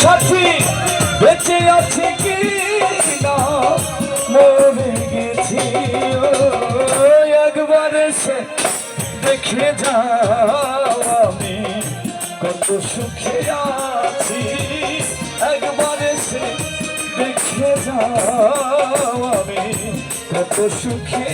সাথী বেঁচে আছে কি না? মরে গেছি একবার এসে দেখে যাও আমি। কত সুখে আছি, একবার এসে দেখে যাও আমি। কত সুখে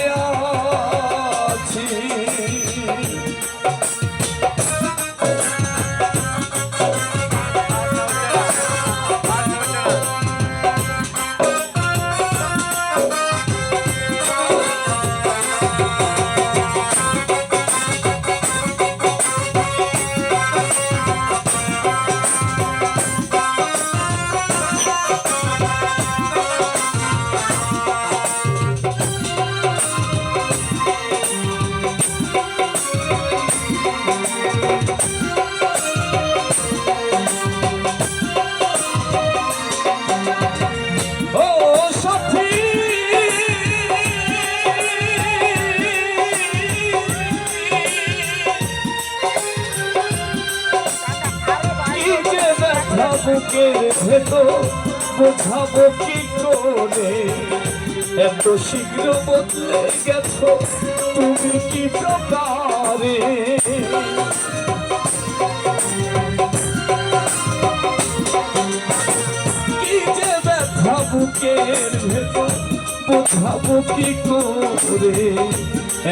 ব্যথা বুকের ভেতর বোঝাবো কি করে? এত শীঘ্র বদলে গেছো, তুমি কি প্রকারে? কি যে ব্যথা বুকের ভেতর বোঝাবো কি করে?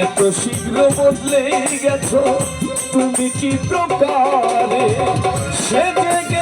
এত শীঘ্র বদলে গেছো, তুমি কি প্রকারে? সেজে গেলে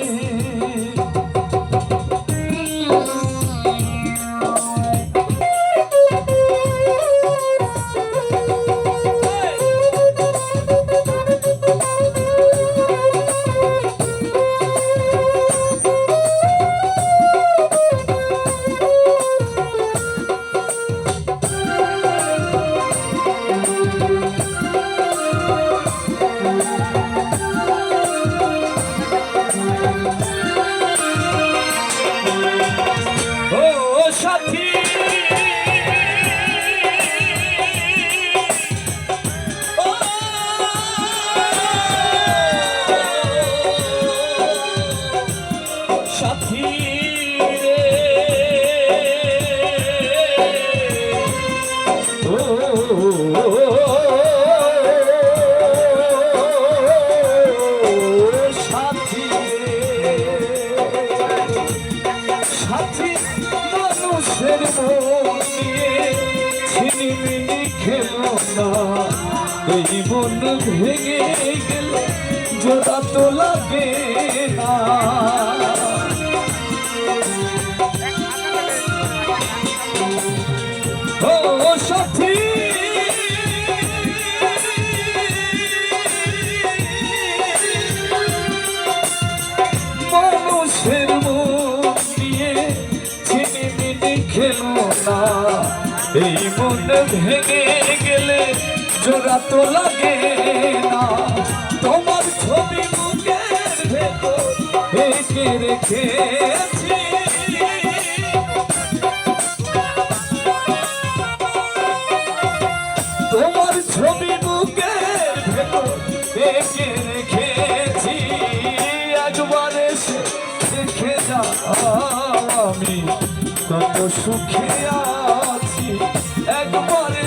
সাথী এই মন ভেঙে গেলে জোড়া তো লাগে না। মন ভেঙে গেলে জোড়া তো লাগে না। তোমার ছবি মুখের রেখেছি। তোমার ছবি বুকের ভেতর এঁকে রেখেছি। একবার এসে দেখে যাও আমি কত সুখে আছি একবার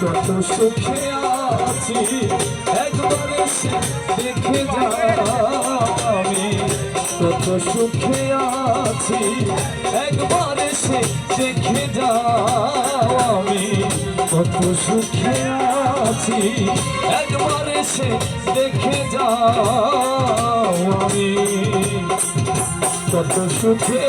কত সুখে আছি, একবার এসে দেখে যাও কত সুখে আছি, একবার এসে দেখে যাও আমি কত সুখে আছি, একবার এসে দেখে যাও আমি কত সুখে